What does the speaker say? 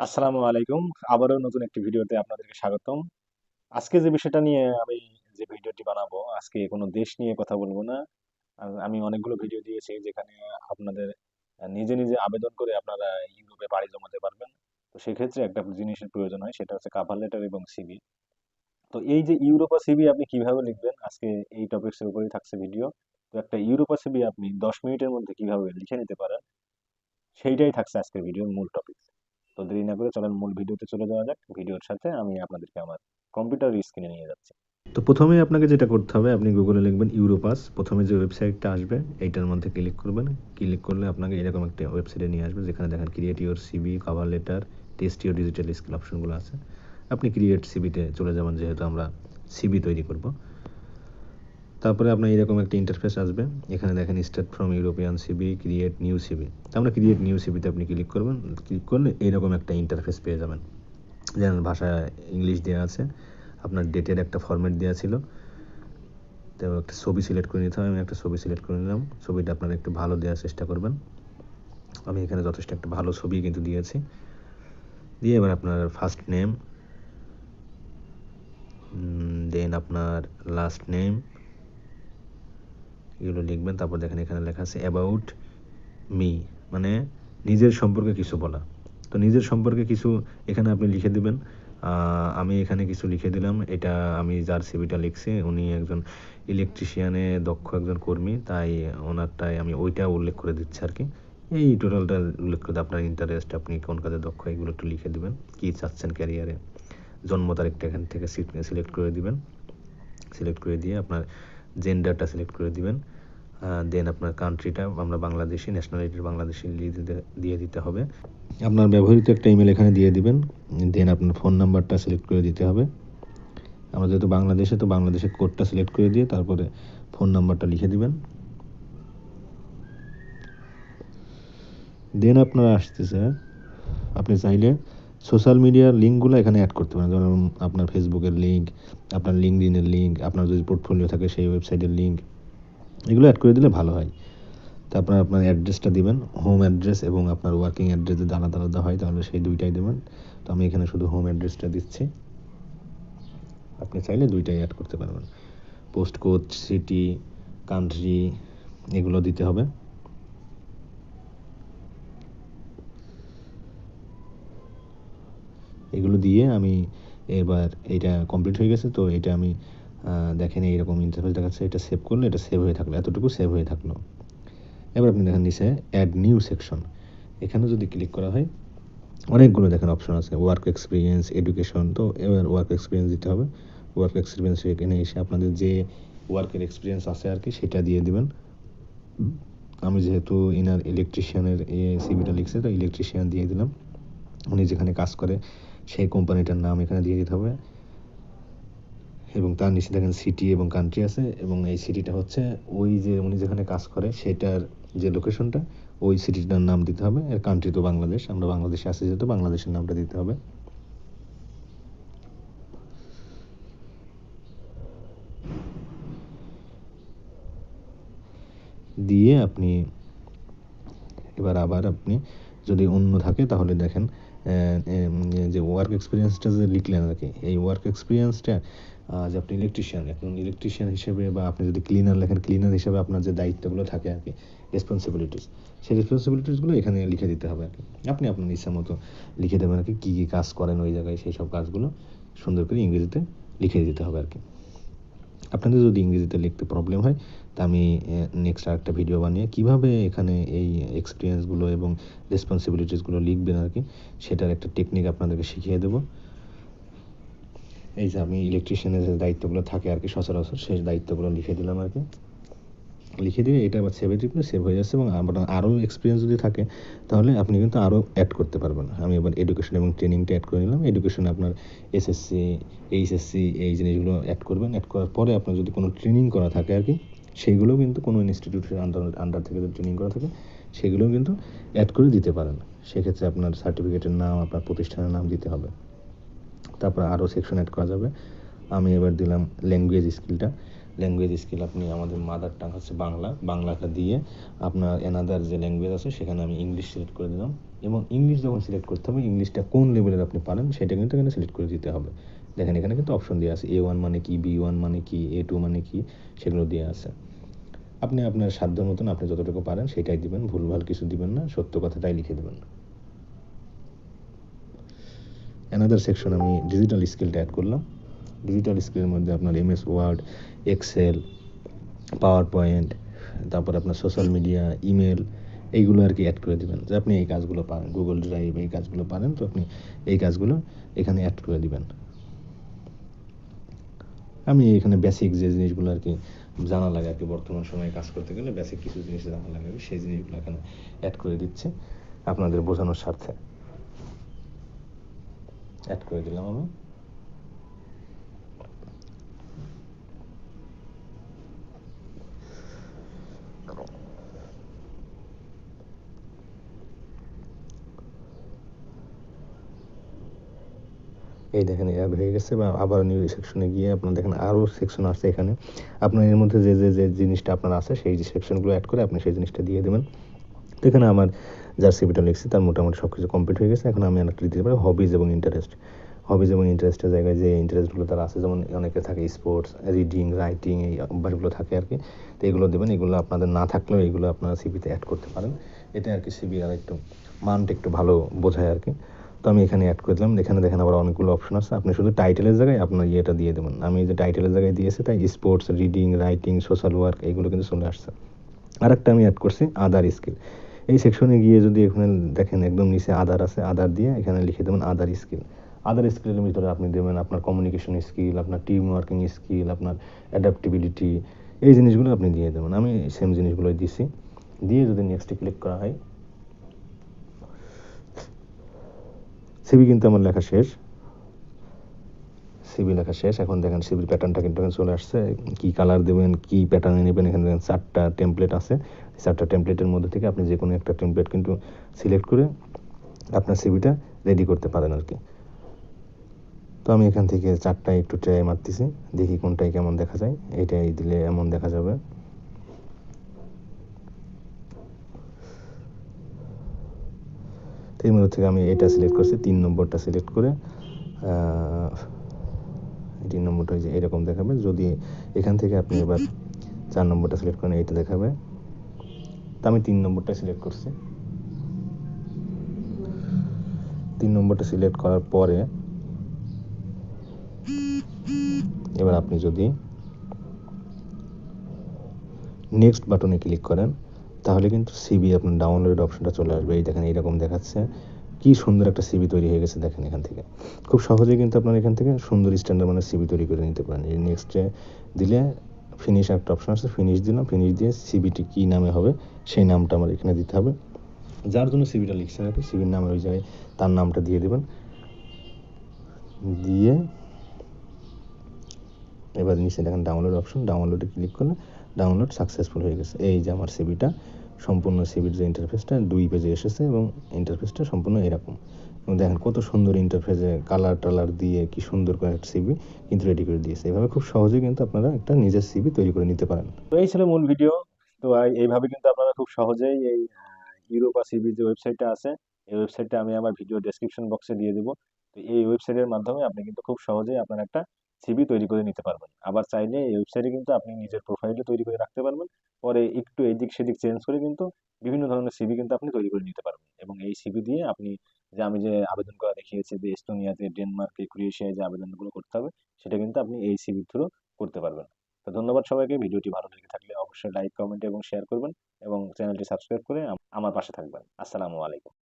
আসসালামু আলাইকুম। আবারও নতুন একটি ভিডিওতে আপনাদেরকে স্বাগতম। আজকে যে বিষয়টা নিয়ে আমি যে ভিডিওটি বানাবো, আজকে কোনো দেশ নিয়ে কথা বলব না। আমি অনেকগুলো ভিডিও দিয়েছি যেখানে আপনাদের নিজে, নিজে আবেদন করে আপনারা ইউরোপে বাড়ি জমাতে পারবেন। তো সেক্ষেত্রে একটা জিনিসের প্রয়োজন হয় সেটা হচ্ছে কাভার লেটার এবং সিভি। তো এই যে ইউরোপা সিভি আপনি কীভাবে লিখবেন? আজকে এই টপিকস এর উপরেই থাকছে ভিডিও। তো একটা ইউরোপা সিভি আপনি ১০ মিনিটের মধ্যে কীভাবে লিখে নিতে পারেন, সেইটাই থাকছে আজকের ভিডিওর মূল টপিক। তো দেরি না করে চলেন মূল ভিডিওতে চলে যাওয়া যাক। ভিডিওর সাথে আমি আপনাদেরকে আমার কম্পিউটার স্ক্রিনে নিয়ে যাচ্ছি। তো প্রথমেই আপনাকে যেটা করতে হবে, আপনি গুগলে লিখবেন ইউরোপাস প্রথমে যে ওয়েবসাইটটা আসবে, এইটার মধ্যে ক্লিক করবেন ক্লিক করলে আপনাকে এরকম একটা ওয়েবসাইটে নিয়ে আসবে, যেখানে দেখেন create your CV cover letter test your digital skill অপশনগুলো আছে আপনি ক্রিয়েট সিবিতে চলে যাবেন, যেহেতু আমরা সিবি তৈরি করব তারপরে আপনার এরকম একটা ইন্টারফেস আসবে। এখানে দেখেন start from European CV create new CV আমরা ক্রিয়েট নিউ সিবিতে আপনি ক্লিক করবেন। ক্লিক করলে এরকম একটা ইন্টারফেস পেয়ে যাবেন। যেমন ভাষা ইংলিশ দেওয়া আছে, আপনার ডেটের একটা ফরম্যাট দেওয়া ছিল। তো একটা ছবি সিলেক্ট করে নিতে হবে। আমি একটা ছবি সিলেক্ট করে নিলাম। ছবিটা আপনারা একটু ভালো দেওয়ার চেষ্টা করবেন। আমি এখানে যথেষ্ট একটা ভালো ছবি কিন্তু দিয়েছি। দিয়ে এবার আপনার ফার্স্ট নেম দেন আপনার লাস্ট নেম এগুলো লিখবেন, তারপর দেখেন এখানে লেখা আছে অ্যাবাউট মি মানে নিজের সম্পর্কে কিছু বলা। তো নিজের সম্পর্কে কিছু এখানে আপনি লিখে দেবেন। আমি এখানে কিছু লিখে দিলাম। এটা আমি যার সিবিটা লিখছি, উনি একজন ইলেকট্রিশিয়ানে দক্ষ একজন কর্মী, তাই ওনারটাই আমি ওইটা উল্লেখ করে দিচ্ছি আর কি। এই টোটালটা উল্লেখ করে আপনার ইন্টারেস্ট আপনি কোন কাজে দক্ষ, এগুলো একটু লিখে দেবেন। কী চাচ্ছেন ক্যারিয়ারে জন্ম তারিখটা এখান থেকে সিলেক্ট করে দিবেন। সিলেক্ট করে দিয়ে আপনার জেন্ডারটা সিলেক্ট করে দিবেন। দেন আপনার কান্ট্রিটা আমরা বাংলাদেশি ন্যাশনালিটির বাংলাদেশি দিয়ে দিতে হবে। আপনার ব্যবহৃত একটা ইমেল এখানে দিয়ে দিবেন দেন আপনার ফোন নাম্বারটা সিলেক্ট করে দিতে হবে। আমরা যেহেতু বাংলাদেশে, তো বাংলাদেশের কোডটা সিলেক্ট করে দিয়ে তারপরে ফোন নাম্বারটা লিখে দিবেন। দেন আপনার আসতেছে, আপনি চাইলে সোশ্যাল মিডিয়ার লিঙ্কগুলো এখানে অ্যাড করতে পারেন। যেমন আপনার ফেসবুকের লিঙ্ক আপনার লিঙ্ক লিঙ্কডিনের লিঙ্ক আপনার যদি পোর্টফোলিও থাকে সেই ওয়েবসাইটের লিঙ্ক এগুলো অ্যাড করে দিলে ভালো হয়। তারপর আপনার অ্যাড্রেসটা দিবেন হোম অ্যাড্রেস এবং আপনার ওয়ার্কিং অ্যাড্রেস যদি আলাদা আলাদা হয় তাহলে সেই দুইটাই দেবেন। তো আমি এখানে শুধু হোম অ্যাড্রেসটা দিচ্ছি। আপনি চাইলে দুইটাই অ্যাড করতে পারবেন। পোস্ট কোড সিটি কান্ট্রি এগুলো দিতে হবে। এগুলো দিয়ে আমি এবার এটা কমপ্লিট হয়ে গেছে। তো এটা আমি দেখেন এইরকম ইন্টারফেস দেখাচ্ছে। এটা সেভ করলে এটা সেভ হয়ে থাকল। এতটুকু সেভ হয়ে থাকল। এবার আপনি দেখেন নিচে অ্যাড নিউ সেকশন এখানে যদি ক্লিক করা হয়, অনেকগুলো দেখেন অপশন আছে। ওয়ার্ক এক্সপিরিয়েন্স এডুকেশন তো এবার ওয়ার্ক এক্সপিরিয়েন্স দিতে হবে। ওয়ার্ক এক্সপিরিয়েন্স এখানে এসে আপনাদের যে ওয়ার্কের এক্সপিরিয়েন্স আছে আর কি, সেটা দিয়ে দিবেন। আমি যেহেতু ইনার ইলেকট্রিশিয়ানের সিভিটা লিখছে, তো ইলেকট্রিশিয়ান দিয়ে দিলাম। উনি যেখানে কাজ করে সেই কোম্পানিটার নাম এখানে দিয়ে দিতে হবে। এবং তার নিচে দেখেন সিটি এবং কান্ট্রি আছে এবং এই সিটিটা হচ্ছে ওই যে উনি যেখানে কাজ করে সেটার যে লোকেশনটা ওই সিটিটার নাম দিতে হবে। এর কান্ট্রি তো বাংলাদেশ, আমরা বাংলাদেশে আসি যেহেতু বাংলাদেশের নামটা দিতে হবে। দিয়ে আপনি এবার আবার আপনি যদি অন্য থাকে তাহলে দেখেন যে ওয়ার্ক এক্সপিরিয়েন্সটা যে লিখলেন আর কি, এই ওয়ার্ক এক্সপিরিয়েন্সটা যে আপনি ইলেকট্রিশিয়ান এখন ইলেকট্রিশিয়ান হিসেবে বা আপনি যদি ক্লিনার লেখেন ক্লিনার হিসেবে আপনার যে দায়িত্বগুলো থাকে আর কি রেসপন্সিবিলিটিস সেই রেসপন্সিবিলিটিসগুলো এখানে লিখে দিতে হবে আর কি। আপনি আপনার ইচ্ছা মতো লিখে দেবেন আর কি, কী কী কাজ করেন ওই জায়গায়, সেই সব কাজগুলো সুন্দর করে ইংরেজিতে লিখে দিতে হবে আর কি। আপনাদের যদি ইংরেজিতে লিখতে প্রবলেম হয়, তা আমি নেক্সট আরেকটা ভিডিও বানিয়ে কীভাবে এখানে এই এক্সপিরিয়েন্সগুলো এবং রেসপন্সিবিলিটিসগুলো লিখবেন আর কি, সেটার একটা টেকনিক আপনাদেরকে শিখিয়ে দেবো। এই যে আমি ইলেকট্রিশিয়ানের যে দায়িত্বগুলো থাকে আর কি সচরাচর, সেই দায়িত্বগুলো লিখে দিলাম আর কি। লিখে দিয়ে এটা আবার সেভে টিপলে সেভ হয়ে যাচ্ছে এবং আপনার আরও এক্সপিরিয়েন্স যদি থাকে, তাহলে আপনি কিন্তু আরও অ্যাড করতে পারবেন। আমি এবার এডুকেশন এবং ট্রেনিংটা অ্যাড করে নিলাম। এডুকেশন আপনার এসএসসি এইচএসসি এই জিনিসগুলো অ্যাড করবেন। অ্যাড করার পরে আপনার যদি কোনো ট্রেনিং করা থাকে আর কি সেইগুলোও কিন্তু কোনো ইনস্টিটিউটের আন্ডার আন্ডার থেকে যদি ট্রেনিং করা থাকে সেগুলোও কিন্তু অ্যাড করে দিতে পারেন। সেক্ষেত্রে আপনার সার্টিফিকেটের নাম, আপনার প্রতিষ্ঠানের নাম দিতে হবে। তারপর আরও সেকশন অ্যাড করা যাবে। আমি এবার দিলাম ল্যাঙ্গুয়েজ স্কিলটা ল্যাঙ্গুয়েজ স্কিল আপনি আমাদের মাদার টাং হচ্ছে বাংলা। বাংলাটা দিয়ে আপনার এনাদার যে ল্যাঙ্গুয়েজ আছে, সেখানে আমি ইংলিশ সিলেক্ট করে দিলাম। এবং ইংলিশ যখন সিলেক্ট করতে হবে ইংলিশটা কোন লেভেলের আপনি পারেন, সেটা কিন্তু এখানে সিলেক্ট করে দিতে হবে। দেখেন, এখানে কিন্তু অপশন দেওয়া আছে। এ ওয়ান মানে কি বি ওয়ান মানে কি এ টু মানে কি, সেগুলো দেওয়া আছে। আপনি আপনার সাধ্য মতন আপনি যতটুকু পারেন, সেটাই দিবেন। ভুলভাল কিছু দিবেন না, সত্য কথাটাই লিখে দেবেন। অ্যানাদার সেকশন আমি ডিজিটাল স্কিলটা অ্যাড করলাম। ডিজিটাল স্কিলের মধ্যে আপনার MS Word Excel PowerPoint তারপর আপনার সোশ্যাল মিডিয়া ইমেল এইগুলো আর কি অ্যাড করে দিবেন। যে আপনি এই কাজগুলো পারেন গুগল ড্রাইভ এই কাজগুলো পারেন, তো আপনি এই কাজগুলো এখানে অ্যাড করে দিবেন। আমি এখানে বেসিক যে জিনিসগুলো আর কি জানা লাগে আর কি, বর্তমান সময়ে কাজ করতে গেলে বেসিক কিছু জিনিস জানা লাগে সেই জিনিসগুলো এখানে অ্যাড করে দিচ্ছে আপনাদের বোঝানোর স্বার্থে। অ্যাড করে দিলাম আমি। এই দেখেন অ্যাড হয়ে গেছে। বা আবার নিউ সেকশনে গিয়ে আপনার দেখেন আরও সেকশন আছে এখানে। আপনার এর মধ্যে যে যে যে জিনিসটা আপনার আছে, সেই যে সেকশনগুলো অ্যাড করে আপনি সেই জিনিসটা দিয়ে দেবেন। তো এখানে আমার যার সিভিটা লিখছি, তার মোটামুটি সব কিছু কমপ্লিট হয়ে গেছে। এখন আমি একটা দিতে পারি হবিজ এবং ইন্টারেস্ট হবিজ এবং ইন্টারেস্টের জায়গায় যে ইন্টারেস্টগুলো তার আছে, যেমন অনেকে থাকে স্পোর্টস রিডিং রাইটিং এই অভ্যাসগুলো থাকে আর কি। তো এগুলো দেবেন, এগুলো আপনাদের না থাকলেও এগুলো আপনারা সিভিতে অ্যাড করতে পারেন। এটা আর কি সিবি আর একটু মানটা একটু ভালো বোঝায় আর কি। তো আমি এখানে অ্যাড করে দিলাম। এখানে দেখেন আবার অনেকগুলো অপশন আছে। আপনি শুধু টাইটেলের জায়গায় আপনার ইয়েটা দিয়ে দেবেন। আমি যে টাইটেলের জায়গায় দিয়েছি, তাই sports reading writing social work এইগুলো কিন্তু চলে আসছে। আরেকটা আমি অ্যাড করছি আদার স্কিল এই সেকশনে গিয়ে যদি এখানে দেখেন একদম নিচে আদার আছে আদার দিয়ে এখানে লিখে দেবেন আদার স্কিল আদার স্কিলের ভিতরে আপনি দেবেন আপনার কমিউনিকেশন স্কিল আপনার টিম ওয়ার্কিং স্কিল আপনার অ্যাডাপ্টিবিলিটি এই জিনিসগুলো আপনি দিয়ে দেবেন। আমি সেম জিনিসগুলোই দিছি। দিয়ে যদি নেক্সটে ক্লিক করা হয় সিবি কিন্তু আমার লেখা শেষ। সিবি লেখা শেষ। এখন দেখেন সিবির প্যাটার্নটা কিন্তু এখানে চলে আসছে। কী কালার দেবেন, কী প্যাটার্নে নেবেন, এখানে দেখেন চারটা টেমপ্লেট আছে। চারটা টেমপ্লেটের মধ্যে থেকে আপনি যে কোনো একটা টেমপ্লেট কিন্তু সিলেক্ট করে আপনার সিবিটা রেডি করতে পারেন আর কি তো আমি এখান থেকে চারটা একটু ট্রাই মারতেছি, দেখি কোনটাই কেমন দেখা যায়। এটাই দিলে এমন দেখা যাবে। এর থেকে আমি এটা সিলেক্ট করছি, তিন নম্বরটা সিলেক্ট করে তিন নম্বরটা যে এরকম দেখাবে। যদি এখান থেকে আপনি এবার চার নম্বরটা সিলেক্ট করেন, এইটা দেখাবে। তো আমি তিন নম্বরটা সিলেক্ট করছি। তিন নম্বরটা সিলেক্ট করার পরে এবার আপনি যদি নেক্সট বাটনে ক্লিক করেন তাহলে কিন্তু সিবি আপনার ডাউনলোড অপশনটা চলে আসবে। এই দেখেন, এইরকম দেখাচ্ছে। কি সুন্দর একটা সিবি তৈরি হয়ে গেছে, দেখেন এখান থেকে। খুব সহজেই কিন্তু আপনার এখান থেকে সুন্দর স্ট্যান্ডার্ড মানে সিবি তৈরি করে নিতে পারেন। এই নেক্সটে দিলে ফিনিশ একটা অপশন আছে ফিনিশ দিলাম ফিনিশ দিয়ে সিবিটি কী নামে হবে, সেই নামটা আমার এখানে দিতে হবে। যার জন্য সিবিটা লিখছেন আর কি সিবির নামের ওই জায়গায় তার নামটা দিয়ে দেবেন। দিয়ে এবার নিচে দেখেন ডাউনলোড অপশন ডাউনলোডে ক্লিক করলে ডাউনলোড সাকসেসফুল হয়ে গেছে। এই যে আমার সিবিটা সম্পূর্ণ সিবির যে ইন্টারফেসটা দুই পেজে এসেছে এবং ইন্টারফেসটা সম্পূর্ণ এরকম। দেখেন কত সুন্দর ইন্টারফেসে কালার টালার দিয়ে কি সুন্দর করে একটা সিবি কিন্তু রেডি করে দিয়েছে। এভাবে খুব সহজেই কিন্তু আপনারা একটা নিজের সিবি তৈরি করে নিতে পারেন। তো এই ছিল মূল ভিডিও তো এইভাবে কিন্তু আপনারা খুব সহজেই এই ইউরোপা সিবি যে ওয়েবসাইটটা আছে, এই ওয়েবসাইটটা আমি আমার ভিডিও ডেসক্রিপশন বক্সে দিয়ে দেবো। তো এই ওয়েবসাইটের মাধ্যমে আপনি কিন্তু খুব সহজেই আপনার একটা সিবি তৈরি করে নিতে পারবেন। আবার চাইলে এই ওয়েবসাইটে কিন্তু আপনি নিজের প্রোফাইলও তৈরি করে রাখতে পারবেন। পরে একটু এদিক সেদিক চেঞ্জ করে কিন্তু বিভিন্ন ধরনের সিবি কিন্তু আপনি তৈরি করে নিতে পারবেন। এবং এই সিবি দিয়ে আপনি যে আমি যে আবেদন করা দেখিয়েছি যে এস্তোনিয়াতে, ডেনমার্কে, ক্রোয়েশিয়ায় যে আবেদনগুলো করতে হবে, সেটা কিন্তু আপনি এই সিবির থ্রু করতে পারবেন। তো ধন্যবাদ সবাইকে। ভিডিওটি ভালো লেগে থাকলে অবশ্যই লাইক কমেন্ট এবং শেয়ার করবেন এবং চ্যানেলটি সাবস্ক্রাইব করে আমার পাশে থাকবেন। আসসালামু আলাইকুম।